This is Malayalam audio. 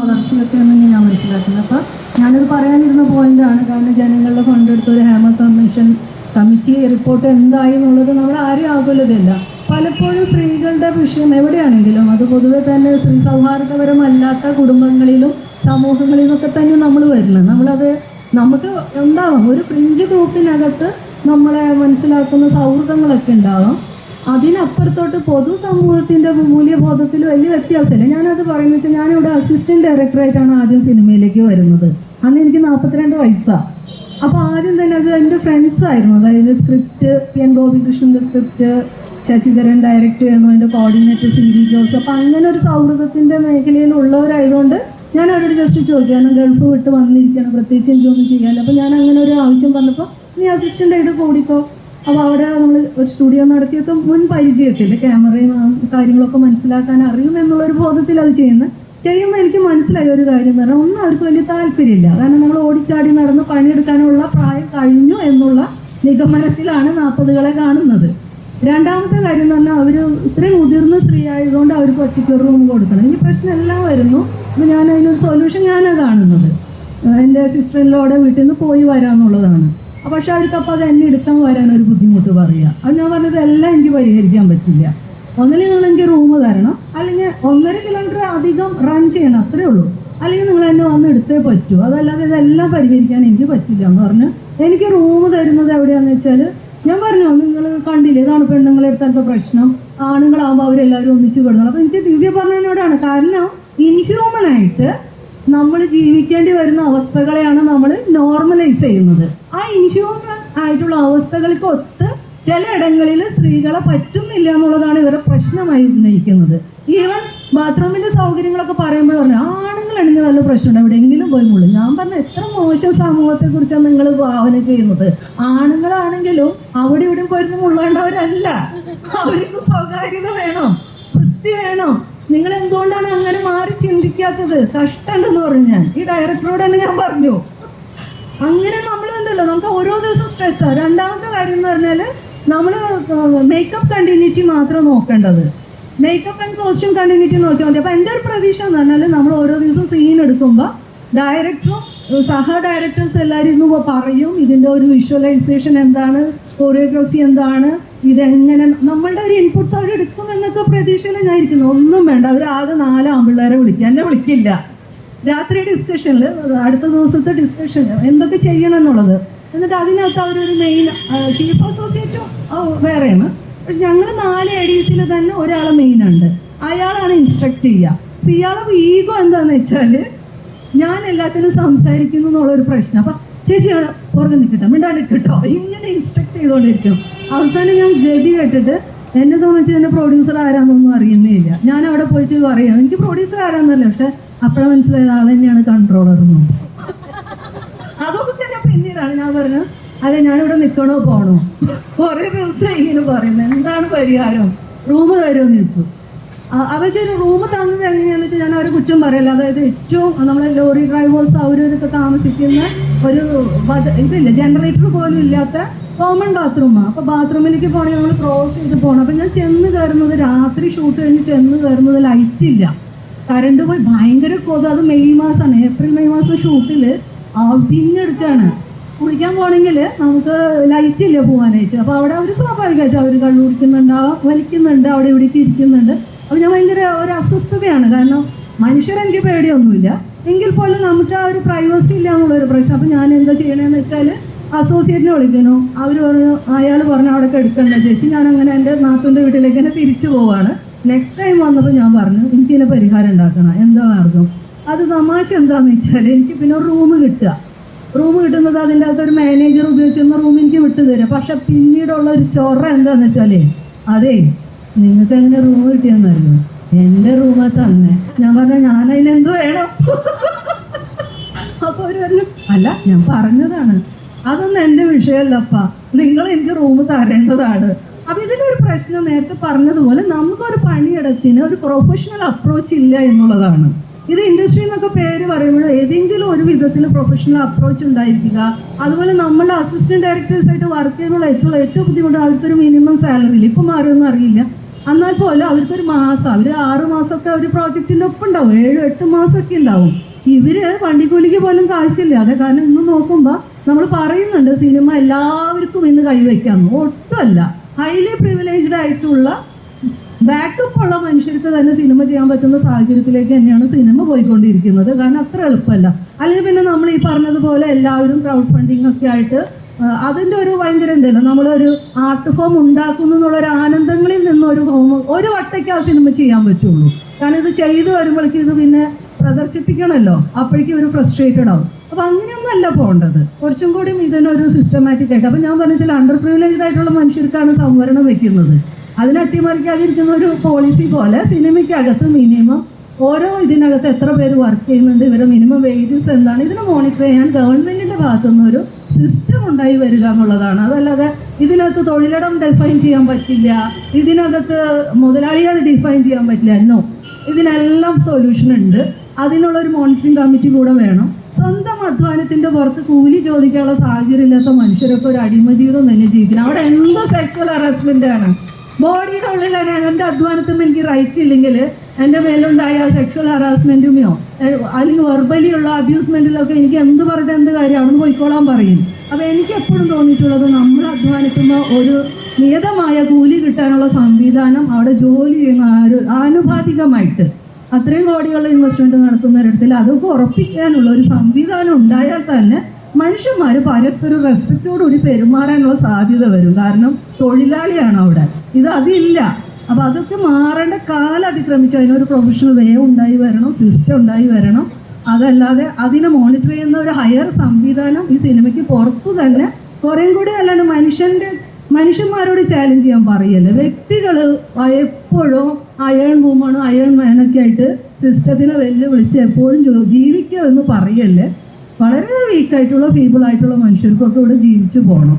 വളർച്ചയൊക്കെ എന്ന് ഞാൻ മനസ്സിലാക്കുന്നത് അപ്പോൾ ഞാനത് പറയാനിരുന്ന പോയിന്റാണ് കാരണം ജനങ്ങളുടെ ഫണ്ടെടുത്ത് ഒരു ഹേമ കമ്മീഷൻ കമ്മിറ്റി റിപ്പോർട്ട് എന്തായി എന്നുള്ളത് നമ്മൾ ആരും ആകുലതയില്ല. പലപ്പോഴും സ്ത്രീകളുടെ വിഷയം എവിടെയാണെങ്കിലും അത് പൊതുവെ തന്നെ സ്ത്രീ സൗഹാർദ്ദപരമല്ലാത്ത കുടുംബങ്ങളിലും സമൂഹങ്ങളിലും ഒക്കെ തന്നെ നമ്മൾ വരുന്നത് നമ്മളത് നമുക്ക് ഉണ്ടാവാം. ഒരു ഫ്രിഞ്ച് ഗ്രൂപ്പിനകത്ത് നമ്മളെ മനസ്സിലാക്കുന്ന സൗഹൃദങ്ങളൊക്കെ ഉണ്ടാവാം. അതിനപ്പുറത്തോട്ട് പൊതുസമൂഹത്തിന്റെ മൂല്യബോധത്തിൽ വലിയ വ്യത്യാസമില്ല. ഞാനത് പറയുന്നത് വെച്ചാൽ ഞാനിവിടെ അസിസ്റ്റന്റ് ഡയറക്ടറായിട്ടാണ് ആദ്യം സിനിമയിലേക്ക് വരുന്നത്. അന്ന് എനിക്ക് നാൽപ്പത്തിരണ്ട് വയസ്സാണ് അപ്പോൾ ആദ്യം തന്നെ അത് എന്റെ ഫ്രണ്ട്സ് ആയിരുന്നു. അതായത് സ്ക്രിപ്റ്റ് പി എൻ ഗോപികൃഷ്ണന്റെ സ്ക്രിപ്റ്റ് ശശിധരൻ ഡയറക്റ്റ് ചെയ്യണം എന്റെ കോർഡിനേറ്റർ സി ജോസ്. അപ്പോൾ അങ്ങനെ ഒരു സൗഹൃദത്തിന്റെ മേഖലയിൽ ഉള്ളവരായതുകൊണ്ട് ഞാൻ അവരോട് ജസ്റ്റ് ചോദിക്കും ഗൾഫ് വിട്ട് വന്നിരിക്കണം പ്രത്യേകിച്ച് എനിക്കൊന്നും ചെയ്യാനില്ല. അപ്പോൾ ഞാൻ അങ്ങനെ ഒരു ആവശ്യം പറഞ്ഞപ്പോൾ നീ അസിസ്റ്റന്റ് ആയിട്ട് കൂടിക്കോ. അപ്പോൾ അവിടെ നമ്മൾ ഒരു സ്റ്റുഡിയോ നടത്തിയൊക്കെ മുൻ പരിചയത്തിൽ ക്യാമറയും കാര്യങ്ങളൊക്കെ മനസ്സിലാക്കാൻ അറിയും എന്നുള്ളൊരു ബോധത്തിൽ അത് ചെയ്യുന്നത് ചെയ്യുമ്പോൾ എനിക്ക് മനസ്സിലായ ഒരു കാര്യം എന്ന് പറഞ്ഞാൽ ഒന്നും അവർക്ക് വലിയ താല്പര്യമില്ല. കാരണം നമ്മൾ ഓടിച്ചാടി നടന്ന് പണിയെടുക്കാനുള്ള പ്രായം കഴിഞ്ഞു എന്നുള്ള നിഗമനത്തിലാണ് നാൽപ്പതുകളെ കാണുന്നത്. രണ്ടാമത്തെ കാര്യം എന്ന് പറഞ്ഞാൽ അവർ ഇത്രയും മുതിർന്ന സ്ത്രീ ആയതുകൊണ്ട് അവർക്ക് ഒറ്റയ്ക്ക് ഒരു റൂം കൊടുക്കണം. ഈ പ്രശ്നം എല്ലാം വരുന്നു. അപ്പോൾ ഞാൻ അതിനൊരു സൊല്യൂഷൻ ഞാനാണ് കാണുന്നത്. എന്റെ സിസ്റ്ററിലോടെ വീട്ടിൽ നിന്ന് പോയി വരാമെന്നുള്ളതാണ് പക്ഷെ അവർക്ക് അപ്പോൾ അത് എന്നെ എടുക്കാൻ വരാൻ ഒരു ബുദ്ധിമുട്ട് പറയുക അത് ഞാൻ പറഞ്ഞത് എല്ലാം എനിക്ക് പരിഹരിക്കാൻ പറ്റില്ല. ഒന്നല്ലെങ്കിൽ നിങ്ങൾ എനിക്ക് റൂം തരണം. അല്ലെങ്കിൽ ഒന്നര കിലോമീറ്റർ അധികം റൺ ചെയ്യണം അത്രേ ഉള്ളൂ. അല്ലെങ്കിൽ നിങ്ങൾ എന്നെ വന്ന് എടുത്തേ പറ്റൂ. അതല്ലാതെ ഇതെല്ലാം പരിഹരിക്കാൻ എനിക്ക് പറ്റില്ല എന്ന് പറഞ്ഞ് എനിക്ക് റൂം തരുന്നത് എവിടെയാണെന്ന് വെച്ചാൽ ഞാൻ പറഞ്ഞു നിങ്ങൾ കണ്ടില്ലേ ഇതാണ് പെണ്ണുങ്ങളെ എടുത്ത പ്രശ്നം. ആണുങ്ങളാകുമ്പോൾ അവരെല്ലാവരും ഒന്നിച്ച് കിടന്നു അപ്പോൾ എനിക്ക് ദിവ്യ പറഞ്ഞതിനോടാണ് കാരണം ഇൻഹ്യൂമനായിട്ട് നമ്മൾ ജീവിക്കേണ്ടി വരുന്ന അവസ്ഥകളെയാണ് നമ്മൾ നോർമലൈസ് ചെയ്യുന്നത്. ആ ഇൻഹ്യൂമൻ ആയിട്ടുള്ള അവസ്ഥകൾക്ക് ഒത്ത് ചിലയിടങ്ങളിൽ സ്ത്രീകളെ പറ്റുന്നില്ല എന്നുള്ളതാണ് ഇവരുടെ പ്രശ്നമായി ഉന്നയിക്കുന്നത്. ഈവൻ ബാത്റൂമിന്റെ സൗകര്യങ്ങളൊക്കെ പറയുമ്പോൾ പറഞ്ഞു ആണുങ്ങളാണെങ്കിൽ വല്ല പ്രശ്നമുണ്ട്? എവിടെയെങ്കിലും പോയി മുള്ളു. ഞാൻ പറഞ്ഞ എത്ര മോശം സമൂഹത്തെ കുറിച്ചാണ് നിങ്ങൾ ഭാവന ചെയ്യുന്നത്. ആണുങ്ങളാണെങ്കിലും അവിടെ ഇവിടെയും പോയിരുന്നു മുള്ളേണ്ടവരല്ല. അവർക്ക് സ്വകാര്യത വേണം വൃത്തി വേണം. നിങ്ങൾ എന്തുകൊണ്ടാണ് ചിന്തിക്കാത്തത് കഷ്ടമുണ്ടെന്ന് പറഞ്ഞു ഞാൻ. ഈ ഡയറക്ടറോട് തന്നെ ഞാൻ പറഞ്ഞു. അങ്ങനെ നമ്മൾ ഉണ്ടല്ലോ നമുക്ക് ഓരോ ദിവസം സ്ട്രെസ്സാണ് രണ്ടാമത്തെ കാര്യം എന്ന് പറഞ്ഞാൽ നമ്മൾ മേക്കപ്പ് കണ്ടിന്യൂറ്റി മാത്രം നോക്കേണ്ടത്. മേക്കപ്പ് ആൻഡ് കോസ്റ്റ്യൂം കണ്ടിന്യൂറ്റി നോക്കിയാൽ മതി. അപ്പോൾ എന്റെ ഒരു പ്രതീക്ഷ എന്ന് പറഞ്ഞാൽ നമ്മൾ ഓരോ ദിവസം സീൻ എടുക്കുമ്പോൾ ഡയറക്ടറും സഹ ഡയറക്ടേഴ്സ് എല്ലാവരും ഇന്ന് പറയും ഇതിന്റെ ഒരു വിഷ്വലൈസേഷൻ എന്താണ് കൊറിയോഗ്രഫി എന്താണ് ഇതെങ്ങനെ നമ്മളുടെ ഒരു ഇൻപുട്സ് അവർ എടുക്കും എന്നൊക്കെ പ്രതീക്ഷയിൽ ഞാൻ ഇരിക്കുന്നു ഒന്നും വേണ്ട. അവർ ആകെ നാല് ആമ്പിള്ളേരെ വിളിക്കുക എന്നെ വിളിക്കില്ല. രാത്രി ഡിസ്കഷനിൽ അടുത്ത ദിവസത്തെ ഡിസ്കഷൻ എന്തൊക്കെ ചെയ്യണം എന്നുള്ളത് എന്നിട്ട് അതിനകത്ത് അവരൊരു മെയിൻ ചീഫ് അസോസിയേറ്റും വേറെയാണ്. പക്ഷെ ഞങ്ങൾ നാല് എ ഡി സിയിൽ തന്നെ ഒരാളെ മെയിൻ ഉണ്ട്. അയാളാണ് ഇൻസ്ട്രക്ട് ചെയ്യുക. അപ്പം ഇയാളെ ഈഗോ എന്താണെന്ന് വെച്ചാൽ ഞാൻ എല്ലാത്തിനും സംസാരിക്കുന്നു എന്നുള്ളൊരു പ്രശ്നം. അപ്പം ചേച്ചി പുറകെ നിൽക്കട്ടെ. മിണ്ടാണ്ട് നിൽക്കട്ടോ ഇങ്ങനെ ഇൻസ്ട്രക്ട് ചെയ്തുകൊണ്ടിരിക്കും അവസാനം ഞാൻ ഗതി കേട്ടിട്ട് എന്നെ സംബന്ധിച്ച് എന്നെ പ്രൊഡ്യൂസർ ആരാന്നൊന്നും അറിയുന്നേ ഇല്ല ഞാൻ അവിടെ പോയിട്ട് പറയണം എനിക്ക് പ്രൊഡ്യൂസർ ആരാന്നല്ല പക്ഷെ അപ്പോഴാണ് മനസ്സിലായത് ആൾ തന്നെയാണ് കൺട്രോളർ എന്നും അതൊക്കെ ഞാൻ പിന്നീടാണ് ഞാൻ പറഞ്ഞത് അതെ ഞാനിവിടെ നിൽക്കണോ പോണോ? കുറേ ദിവസം ഇങ്ങനെ പറയുന്നത് എന്താണ് പരിഹാരം? റൂം തരുമെന്ന് ചോദിച്ചു. അവർ ചെയ്ത റൂം തന്നത് എങ്ങനെയാണെന്ന് വെച്ചാൽ ഞാൻ അവരെ കുറ്റം പറയല്ല. അതായത് ഏറ്റവും നമ്മളെ ലോറി ഡ്രൈവേഴ്സ് അവരൊക്കെ താമസിക്കുന്ന ഒരു ഇതില്ല ജനറേറ്റർ പോലും ഇല്ലാത്ത കോമൺ ബാത്റൂമാണ് അപ്പോൾ ബാത്റൂമിലേക്ക് പോകണമെങ്കിൽ നമ്മൾ ക്രോസ് ചെയ്ത് പോകണം അപ്പോൾ ഞാൻ ചെന്ന് കയറുന്നത് രാത്രി ഷൂട്ട് കഴിഞ്ഞ് ചെന്ന് കയറുന്നത് ലൈറ്റ് ഇല്ല. കറണ്ട് പോയി ഭയങ്കര കൊതു അത് മെയ് മാസമാണ് ഏപ്രിൽ മെയ് മാസം ഷൂട്ടിൽ പിന്നെടുക്കുകയാണ് കുളിക്കാൻ പോകണമെങ്കിൽ നമുക്ക് ലൈറ്റ് ഇല്ല പോകാനായിട്ട് അപ്പോൾ അവിടെ അവർ സ്വാഭാവികമായിട്ടും അവർ കള്ളു കുടിക്കുന്നുണ്ട് വലിക്കുന്നുണ്ട് അവിടെ ഇവിടേക്ക് ഇരിക്കുന്നുണ്ട്. അപ്പോൾ ഞാൻ ഭയങ്കര ഒരു അസ്വസ്ഥതയാണ്. കാരണം മനുഷ്യരെനിക്ക് പേടിയൊന്നുമില്ല. എങ്കിൽ പോലും നമുക്ക് ആ ഒരു പ്രൈവസി ഇല്ല എന്നുള്ളൊരു പ്രശ്നം. അപ്പോൾ ഞാൻ എന്താ ചെയ്യണമെന്ന് വെച്ചാൽ അസോസിയേറ്റിനെ വിളിക്കുന്നു. അവർ പറഞ്ഞു അയാൾ പറഞ്ഞു അവിടെ എടുക്കണ്ട ചേച്ചി. ഞാൻ അങ്ങനെ എന്റെ നാത്തൂന്റെ വീട്ടിലേക്ക് തന്നെ തിരിച്ചു പോവാണ്. നെക്സ്റ്റ് ടൈം വന്നപ്പോൾ ഞാൻ പറഞ്ഞു എനിക്കിതിനെ പരിഹാരം ഉണ്ടാക്കണം. എന്താ മാർഗം? അത് തമാശ എന്താണെന്ന് വെച്ചാൽ എനിക്ക് പിന്നെ ഒരു റൂം കിട്ടുക. റൂം കിട്ടുന്നത് അതിന്റെ അകത്ത് ഒരു മാനേജർ ഉപയോഗിച്ചിരുന്ന റൂം എനിക്ക് വിട്ടു തരും പക്ഷെ പിന്നീടുള്ള ഒരു ചൊറ എന്താന്ന് വെച്ചാൽ അതെ നിങ്ങൾക്ക് എങ്ങനെ റൂം കിട്ടിയെന്നറിയോ? എന്റെ റൂമ തന്നെ. ഞാൻ പറഞ്ഞു ഞാൻ വേണം? അപ്പോൾ ഒരു അല്ല ഞാൻ പറഞ്ഞതാണ്. അതൊന്നും എന്റെ വിഷയമല്ലപ്പ. നിങ്ങൾ എനിക്ക് റൂം തരേണ്ടതാണ്. അപ്പം ഇതിനൊരു പ്രശ്നം നേരത്തെ പറഞ്ഞതുപോലെ നമുക്കൊരു പണിയിടത്തിന് ഒരു പ്രൊഫഷണൽ അപ്രോച്ച് ഇല്ല എന്നുള്ളതാണ്. ഇത് ഇൻഡസ്ട്രി എന്നൊക്കെ പേര് പറയുമ്പോൾ ഏതെങ്കിലും ഒരു വിധത്തിൽ പ്രൊഫഷണൽ അപ്രോച്ച് ഉണ്ടായിരിക്കുക. അതുപോലെ നമ്മളുടെ അസിസ്റ്റന്റ് ഡയറക്ടേഴ്സ് ആയിട്ട് വർക്ക് ചെയ്യുമ്പോൾ ഏറ്റവും ഏറ്റവും ബുദ്ധിമുട്ട് അവർക്കൊരു മിനിമം സാലറി ഇപ്പം ആരൊന്നും അറിയില്ല. എന്നാൽ പോലും അവർക്കൊരു മാസം അവർ ആറ് മാസമൊക്കെ ഒരു പ്രോജക്റ്റിന്റെ ഒപ്പം ഉണ്ടാവും. ഏഴ് എട്ട് മാസമൊക്കെ ഉണ്ടാവും. ഇവർ വണ്ടിക്കൂലിക്ക് പോലും കാശില്ല. അതെ കാരണം ഇന്ന് നോക്കുമ്പോൾ നമ്മൾ പറയുന്നുണ്ട് സിനിമ എല്ലാവർക്കും ഇന്ന് കൈവയ്ക്കാന്ന്. ഒട്ടുമല്ല. ഹൈലി പ്രിവിലേജ്ഡ് ആയിട്ടുള്ള ബാക്കപ്പ് ഉള്ള മനുഷ്യർക്ക് തന്നെ സിനിമ ചെയ്യാൻ പറ്റുന്ന സാഹചര്യത്തിലേക്ക് തന്നെയാണ് സിനിമ പോയിക്കൊണ്ടിരിക്കുന്നത്. കാരണം അത്ര എളുപ്പമല്ല. അല്ലെങ്കിൽ പിന്നെ നമ്മൾ ഈ പറഞ്ഞതുപോലെ എല്ലാവരും ക്രൗഡ് ഫണ്ടിങ് ഒക്കെ ആയിട്ട് അതിന്റെ ഒരു ഭയങ്കര ഉണ്ടല്ലോ നമ്മളൊരു ആർട്ട് ഫോം ഉണ്ടാക്കുന്നു എന്നുള്ള ഒരു ആനന്ദങ്ങളിൽ നിന്നൊരു ഹോം ഒരു വട്ടയ്ക്ക് ആ സിനിമ ചെയ്യാൻ പറ്റുള്ളൂ. കാരണം ഇത് ചെയ്തു വരുമ്പോഴേക്കും ഇത് പിന്നെ പ്രദർശിപ്പിക്കണമല്ലോ. അപ്പോഴേക്കും ഒരു ഫ്രസ്ട്രേറ്റഡ് ആവും. അപ്പോൾ അങ്ങനെയൊന്നും അല്ല പോകേണ്ടത്. കുറച്ചും കൂടി ഇതിനൊരു സിസ്റ്റമാറ്റിക് ആയിട്ട്. അപ്പോൾ ഞാൻ പറഞ്ഞ ചില അണ്ടർ പ്രിവിലേജ്ഡ് ആയിട്ടുള്ള മനുഷ്യർക്കാണ് സംവരണം വെക്കുന്നത്. അതിനെ അട്ടിമറിക്കാതിരിക്കുന്ന ഒരു പോളിസി പോലെ സിനിമയ്ക്കകത്ത് മിനിമം ഓരോ ഇതിനകത്ത് എത്ര പേര് വർക്ക് ചെയ്യുന്നുണ്ട് ഇവരുടെ മിനിമം വേജസ് എന്താണ് ഇതിനെ മോണിറ്റർ ചെയ്യാൻ ഗവൺമെന്റിന്റെ ഭാഗത്തുനിന്ന് ഒരു സിസ്റ്റം ഉണ്ടായി വരിക എന്നുള്ളതാണ്. അതല്ലാതെ ഇതിനകത്ത് തൊഴിലിടം ഡിഫൈൻ ചെയ്യാൻ പറ്റില്ല ഇതിനകത്ത് മുതലാളിയെ ഡിഫൈൻ ചെയ്യാൻ പറ്റില്ല. എന്നോ ഇതിനെല്ലാം സൊല്യൂഷൻ ഉണ്ട്. അതിനുള്ള ഒരു മോണിറ്ററിംഗ് കമ്മിറ്റി കൂടെ വേണം. സ്വന്തം അധ്വാനത്തിന്റെ പുറത്ത് കൂലി ചോദിക്കാനുള്ള സാഹചര്യം ഇല്ലാത്ത മനുഷ്യരൊക്കെ ഒരു അടിമ ജീവിതം തന്നെ ജീവിക്കണം അവിടെ എന്ത് സെക്ച്വൽ ഹറാസ്മെന്റ് ആണ്? ബോഡിയുടെ ഉള്ളിലാണ് എന്റെ അധ്വാനത്തും എനിക്ക് റൈറ്റ് ഇല്ലെങ്കിൽ എന്റെ മേലുണ്ടായ സെക്ഷൽ ഹറാസ്മെന്റുമോ അല്ലെങ്കിൽ വെർബലിയുള്ള അബ്യൂസ്മെന്റിലൊക്കെ എനിക്ക് എന്ത് പറഞ്ഞിട്ട് എന്ത് കാര്യം അവിടെ നിന്ന് പോയിക്കോളാൻ പറയും. അപ്പോൾ എനിക്ക് എപ്പോഴും തോന്നിയിട്ടുള്ളത് നമ്മൾ അധ്വാനിക്കുന്ന ഒരു നിയതമായ കൂലി കിട്ടാനുള്ള സംവിധാനം അവിടെ ജോലി ചെയ്യുന്ന ആരു ആനുപാതികമായിട്ട് അത്രയും കോടികളുടെ ഇൻവെസ്റ്റ്മെന്റ് നടത്തുന്നവരിടത്തിൽ അതൊക്കെ ഉറപ്പിക്കാനുള്ള ഒരു സംവിധാനം ഉണ്ടായാൽ തന്നെ മനുഷ്യന്മാർ പരസ്പരം റെസ്പെക്റ്റോടുകൂടി പെരുമാറാനുള്ള സാധ്യത വരും. കാരണം തൊഴിലാളിയാണ് അവിടെ. ഇത് അതില്ല. അപ്പോൾ അതൊക്കെ മാറേണ്ട കാലം അതിക്രമിച്ച്. അതിനൊരു പ്രൊഫഷണൽ വേ ഉണ്ടായി വരണം സിസ്റ്റം ഉണ്ടായി വരണം. അതല്ലാതെ അതിനെ മോണിറ്റർ ചെയ്യുന്ന ഒരു ഹയർ സംവിധാനം ഈ സിനിമയ്ക്ക് പുറത്തു തന്നെ കുറേം കൂടി അല്ലാണ്ട് മനുഷ്യന്റെ മനുഷ്യന്മാരോട് ചാലഞ്ച് ചെയ്യാൻ പറയല്ല? വ്യക്തികൾ എപ്പോഴും അയൺ വുമൺ അയൺ മാനൊക്കെ ആയിട്ട് സിസ്റ്റത്തിനെ വെല്ലുവിളിച്ച് എപ്പോഴും ജീവിക്കുക എന്ന് പറയല്ലേ? വളരെ വീക്കായിട്ടുള്ള ഫീബിൾ ആയിട്ടുള്ള മനുഷ്യർക്കൊക്കെ ഇവിടെ ജീവിച്ചു പോകണം